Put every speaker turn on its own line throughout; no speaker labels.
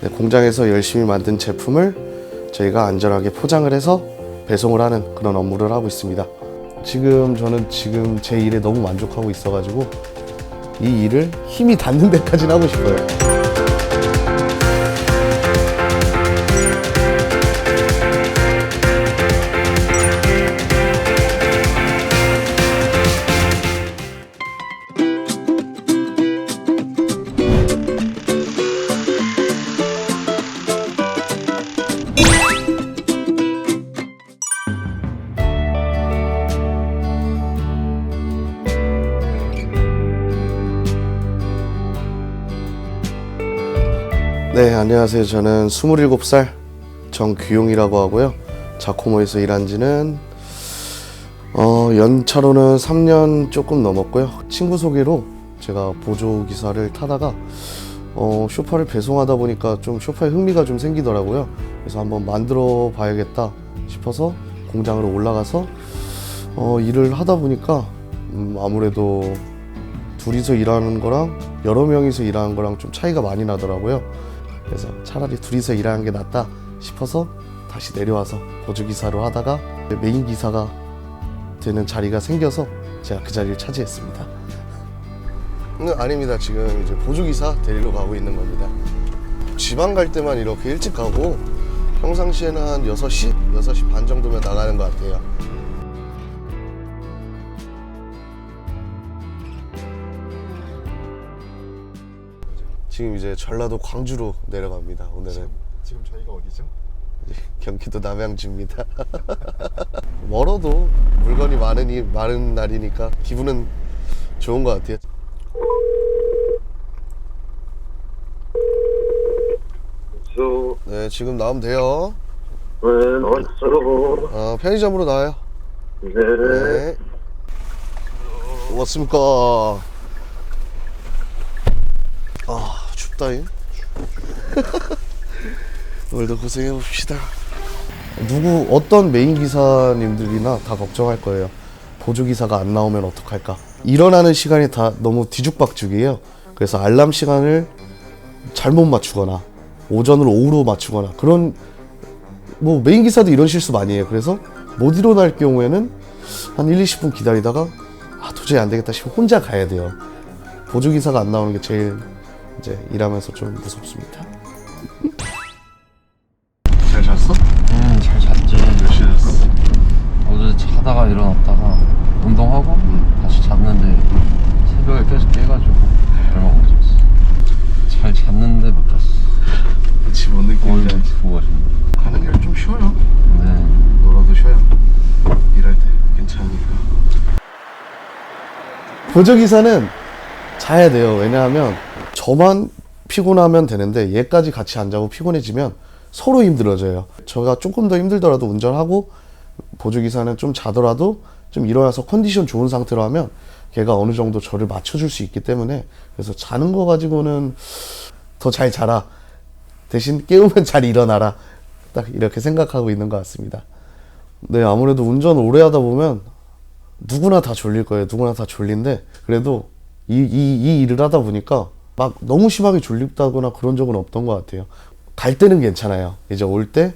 네, 공장에서 열심히 만든 제품을 저희가 안전하게 포장을 해서 배송을 하는 그런 업무를 하고 있습니다. 지금 저는 지금 제 일에 너무 만족하고 있어가지고 이 일을 힘이 닿는 데까지는 하고 싶어요. 안녕하세요. 저는 27살 정규용이라고 하고요. 자코모에서 일한 지는 어, 연차로는 3년 조금 넘었고요. 친구 소개로 제가 보조 기사를 타다가 어, 쇼파를 배송하다 보니까 좀 쇼파에 흥미가 좀 생기더라고요. 그래서 한번 만들어 봐야겠다 싶어서 공장으로 올라가서 어, 일을 하다 보니까 음, 아무래도 둘이서 일하는 거랑 여러 명이서 일하는 거랑 좀 차이가 많이 나더라고요. 그래서 차라리 둘이서 일하는 게 낫다 싶어서 다시 내려와서 보조 기사로 하다가 메인 기사가 되는 자리가 생겨서 제가 그 자리를 차지했습니다. 네, 아닙니다. 지금 이제 보조 기사 데리러 가고 있는 겁니다. 지방 갈 때만 이렇게 일찍 가고 평상시에는 한 6시, 6시 반 정도면 나가는 것 같아요. 지금 이제 전라도 광주로 내려갑니다. 오늘은
지금 저희가 어디죠?
경기도 남양주입니다. 멀어도 물건이 많으니 많은 날이니까 기분은 좋은 것 같아요.
저,
네, 지금 나오면 돼요.
왜 왔어?
어, 편의점으로 나와요.
네.
네. 고맙습니까? 아, 춥다잉. 오늘도 고생해 봅시다. 누구 어떤 메인 기사님들이나 다 걱정할 거예요. 보조 기사가 안 나오면 어떡할까? 일어나는 시간이 다 너무 뒤죽박죽이에요. 그래서 알람 시간을 잘못 맞추거나 오전을 오후로 맞추거나 그런 뭐 메인 기사도 이런 실수 많이 해요. 그래서 못 일어날 경우에는 한 1, 20분 기다리다가 아 도저히 안 되겠다 싶으면 혼자 가야 돼요. 보조 기사가 안 나오는 게 제일 이제 일하면서 좀 무섭습니다.
잘 잤어?
응, 잘 잤지.
몇 시에 잤어?
어제 자다가 일어났다가 운동하고 다시 잤는데 새벽에 계속 깨가지고 얼마 못 잤어. 잘 잤는데 못 잤어.
그치 뭔 느낌인지 알지? 가는 길에 좀 쉬어요
네.
너라도 쉬어야 일할 때 괜찮으니까
보조 기사는 자야 돼요. 왜냐하면 저만 피곤하면 되는데 얘까지 같이 안 자고 피곤해지면 서로 힘들어져요. 저가 조금 더 힘들더라도 운전하고 보조 기사는 좀 자더라도 좀 일어나서 컨디션 좋은 상태로 하면 걔가 어느 정도 저를 맞춰줄 수 있기 때문에 그래서 자는 거 가지고는 더 잘 자라 대신 깨우면 잘 일어나라 딱 이렇게 생각하고 있는 것 같습니다. 네 아무래도 운전 오래 하다 보면 누구나 다 졸릴 거예요. 누구나 다 졸린데 그래도 이, 이, 이 일을 하다 보니까 막 너무 심하게 졸립다거나 그런 적은 없던 것 같아요. 갈 때는 괜찮아요. 이제 올 때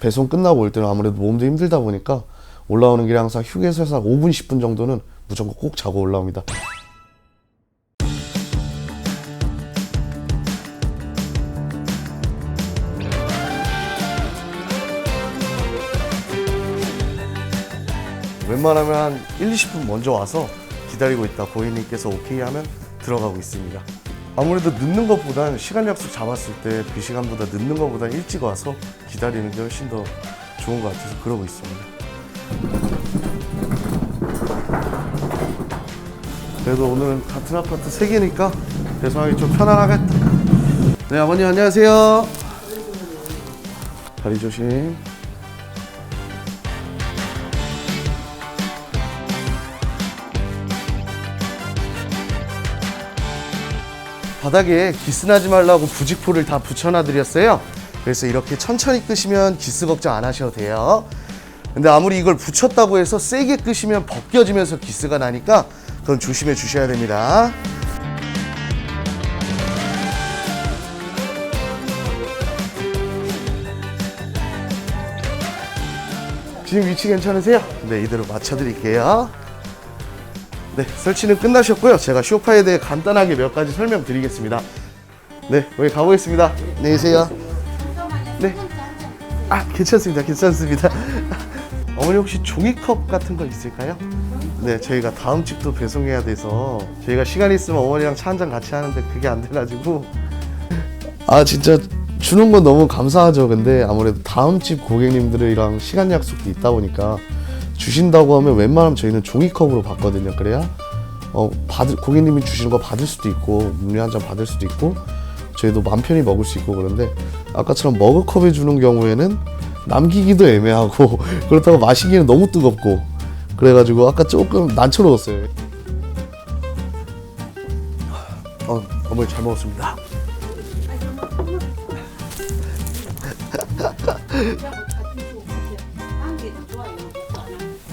배송 끝나고 올 때는 아무래도 몸도 힘들다 보니까 올라오는 길에 항상 휴게소에서 한 5분 10분 정도는 무조건 꼭 자고 올라옵니다. 웬만하면 한 1, 20분 먼저 와서 기다리고 있다 고객님께서 오케이 하면 들어가고 있습니다. 아무래도 늦는 것보단 시간 약속 잡았을 때 그 시간보다 늦는 것보다 일찍 와서 기다리는 게 훨씬 더 좋은 것 같아서 그러고 있습니다. 그래도 오늘은 같은 아파트 세 개니까 배송하기 좀 편안하겠다. 네, 아버님 안녕하세요. 다리 조심. 바닥에 기스나지 말라고 부직포를 다 붙여놔드렸어요. 그래서 이렇게 천천히 끄시면 기스 걱정 안 하셔도 돼요. 근데 아무리 이걸 붙였다고 해서 세게 끄시면 벗겨지면서 기스가 나니까 그건 조심해 주셔야 됩니다. 지금 위치 괜찮으세요? 네, 이대로 맞춰드릴게요. 네, 설치는 끝나셨고요. 제가 쇼파에 대해 간단하게 몇 가지 설명드리겠습니다. 네, 여기 가보겠습니다. 안녕히 계세요. 네. 아, 괜찮습니다. 괜찮습니다. 어머니 혹시 종이컵 같은 거 있을까요? 네, 저희가 다음 집도 배송해야 돼서 저희가 시간 있으면 어머니랑 차 한 잔 같이 하는데 그게 안 돼가지고 아 진짜 주는 건 너무 감사하죠. 근데 아무래도 다음 집 고객님들이랑 시간 약속도 있다 보니까 주신다고 하면 웬만하면 저희는 종이컵으로 받거든요. 그래야 어 받을 고객님이 주시는 거 받을 수도 있고 음료 한 잔 받을 수도 있고 저희도 맘 편히 먹을 수 있고 그런데 아까처럼 머그컵에 주는 경우에는 남기기도 애매하고 그렇다고 마시기는 너무 뜨겁고 그래가지고 아까 조금 난처로웠어요. 어, 어머니 잘 먹었습니다.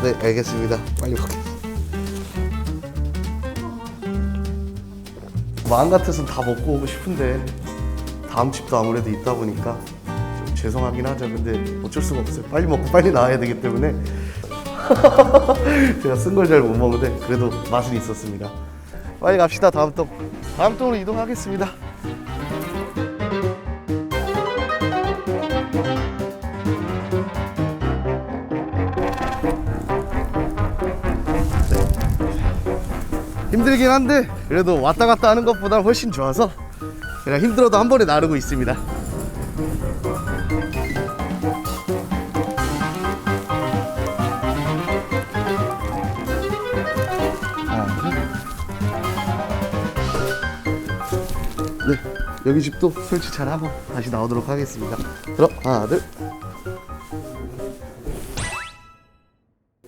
네, 알겠습니다. 빨리 먹겠습니다. 마음 같아서는 다 먹고 오고 싶은데 다음 집도 아무래도 있다 보니까 좀 죄송하긴 하죠. 근데 어쩔 수가 없어요. 빨리 먹고 빨리 나와야 되기 때문에 제가 쓴 걸 잘 못 먹는데 그래도 맛은 있었습니다. 빨리 갑시다. 다음 동 다음 동으로 이동하겠습니다. 힘들긴 한데 그래도 왔다 갔다 하는 것보다 훨씬 좋아서 그냥 힘들어도 한 번에 나르고 있습니다. 네, 여기 집도 설치 잘하고 다시 나오도록 하겠습니다. 그럼 하나, 둘.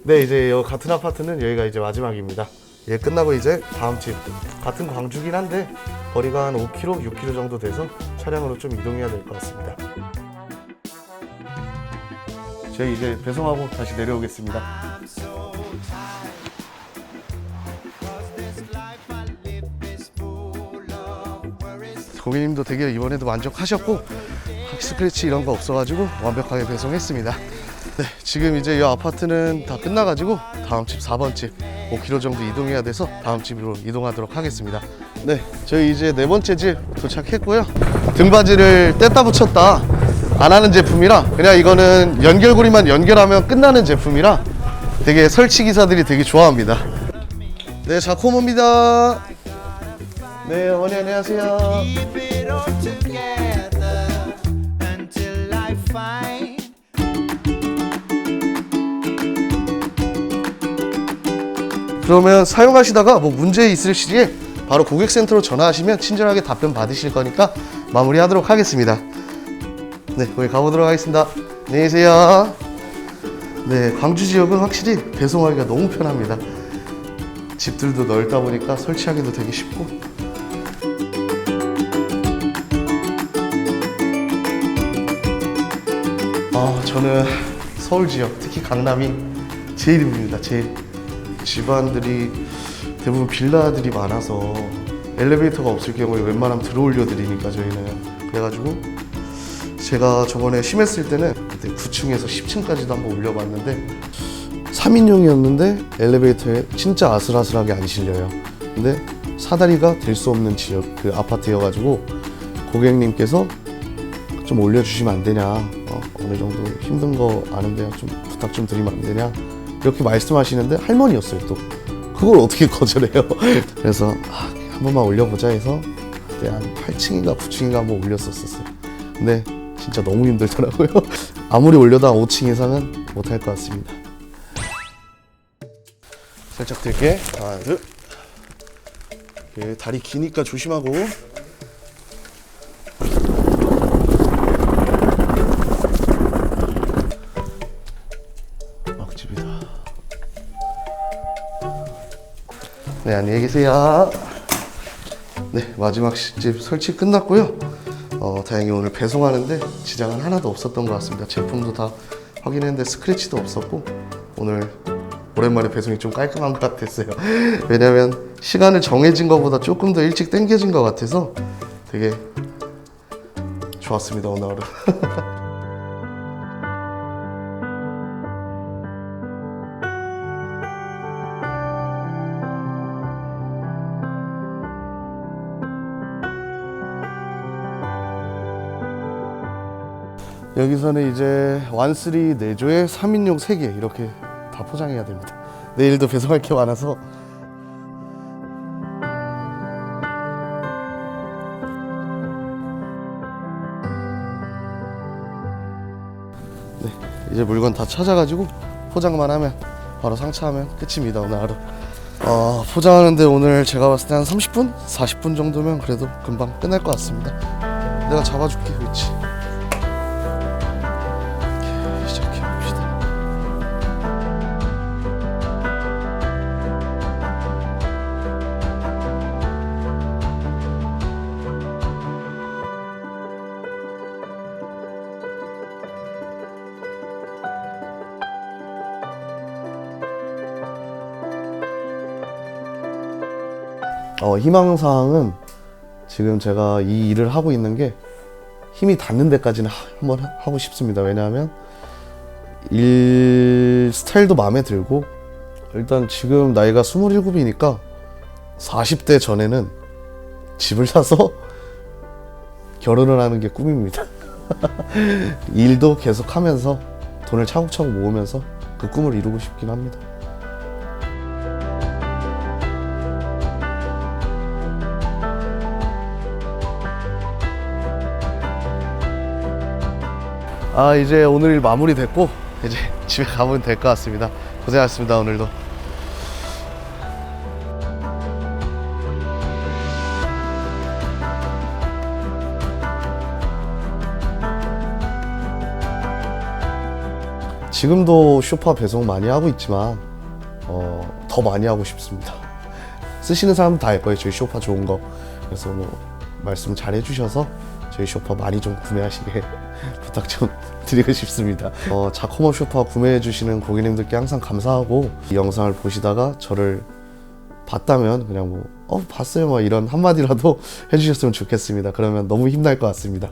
네, 이제 요 같은 아파트는 여기가 이제 마지막입니다. 얘 끝나고 이제 다음 집 같은 광주긴 한데 거리가 한 5km, 6km 정도 돼서 차량으로 좀 이동해야 될 것 같습니다. 저희 이제 배송하고 다시 내려오겠습니다. 고객님도 되게 이번에도 만족하셨고 스크래치 이런 거 없어가지고 완벽하게 배송했습니다. 네, 지금 이제 이 아파트는 다 끝나가지고 다음 집 4번 집 5km 정도 이동해야 돼서 다음 집으로 이동하도록 하겠습니다. 네, 저희 이제 네 번째 집 도착했고요. 등받이를 뗐다 붙였다 안 하는 제품이라 그냥 이거는 연결고리만 연결하면 끝나는 제품이라 되게 설치 기사들이 되게 좋아합니다. 네, 자코모입니다. 네, 어머니 안녕하세요. 그러면 사용하시다가 뭐 문제 있을 시에 바로 고객센터로 전화하시면 친절하게 답변 받으실 거니까 마무리하도록 하겠습니다. 네, 거기 가보도록 하겠습니다. 안녕히 계세요. 네, 광주 지역은 확실히 배송하기가 너무 편합니다. 집들도 넓다 보니까 설치하기도 되게 쉽고. 아, 저는 서울 지역, 특히 강남이 제일 힘듭니다. 제일. 집안들이 대부분 빌라들이 많아서 엘리베이터가 없을 경우에 웬만하면 들어올려 드리니까 저희는. 그래가지고 제가 저번에 심했을 때는 그때 9층에서 10층까지도 한번 올려봤는데 3인용이었는데 엘리베이터에 진짜 아슬아슬하게 안 실려요. 근데 사다리가 될 수 없는 지역 그 아파트여가지고 고객님께서 좀 올려주시면 안 되냐. 어, 어느 정도 힘든 거 아는데 좀 부탁 좀 드리면 안 되냐 이렇게 말씀하시는데 할머니였어요 또. 그걸 어떻게 거절해요? 그래서 아, 한 번만 올려보자 해서 그때 한 8층인가 9층인가 한번 올렸었었어요. 근데 진짜 너무 힘들더라고요. 아무리 올려도 한 5층 이상은 못할 것 같습니다. 살짝 들게. 하나 둘. 다리 기니까 조심하고 네, 안녕히 계세요. 네, 마지막 집 설치 끝났고요. 어, 다행히 오늘 배송하는데 지장은 하나도 없었던 것 같습니다. 제품도 다 확인했는데 스크래치도 없었고 오늘 오랜만에 배송이 좀 깔끔한 것 같았어요. 왜냐면 시간을 정해진 것보다 조금 더 일찍 당겨진 것 같아서 되게 좋았습니다 오늘 하루. 여기서는 이제 완쓰리 4조에 3인용 3개 이렇게 다 포장해야 됩니다. 내일도 배송할 게 많아서 네, 이제 물건 다 찾아가지고 포장만 하면 바로 상차하면 끝입니다 오늘 하루. 어, 포장하는데 오늘 제가 봤을 때 한 30분? 40분 정도면 그래도 금방 끝날 것 같습니다. 내가 잡아줄게 위치. 어, 희망사항은 지금 제가 이 일을 하고 있는 게 힘이 닿는 데까지는 하- 한번 하- 하고 싶습니다. 왜냐하면 일 스타일도 마음에 들고 일단 지금 나이가 27이니까 40대 전에는 집을 사서 결혼을 하는 게 꿈입니다. 일도 계속 하면서 돈을 차곡차곡 모으면서 그 꿈을 이루고 싶긴 합니다. 아 이제 오늘 일 마무리 됐고 이제 집에 가면 될 것 같습니다. 고생하셨습니다 오늘도. 지금도 쇼파 배송 많이 하고 있지만 어, 더 많이 하고 싶습니다. 쓰시는 사람은 다알 거예요. 저희 쇼파 좋은 거. 그래서 뭐 말씀 잘 해주셔서 저희 쇼파 많이 좀 구매하시게 부탁 좀 드리고 싶습니다. 어, 자코모 쇼파 구매해주시는 고객님들께 항상 감사하고 이 영상을 보시다가 저를 봤다면 그냥 뭐, 어, 봤어요. 뭐 이런 한마디라도 해주셨으면 좋겠습니다. 그러면 너무 힘날 것 같습니다.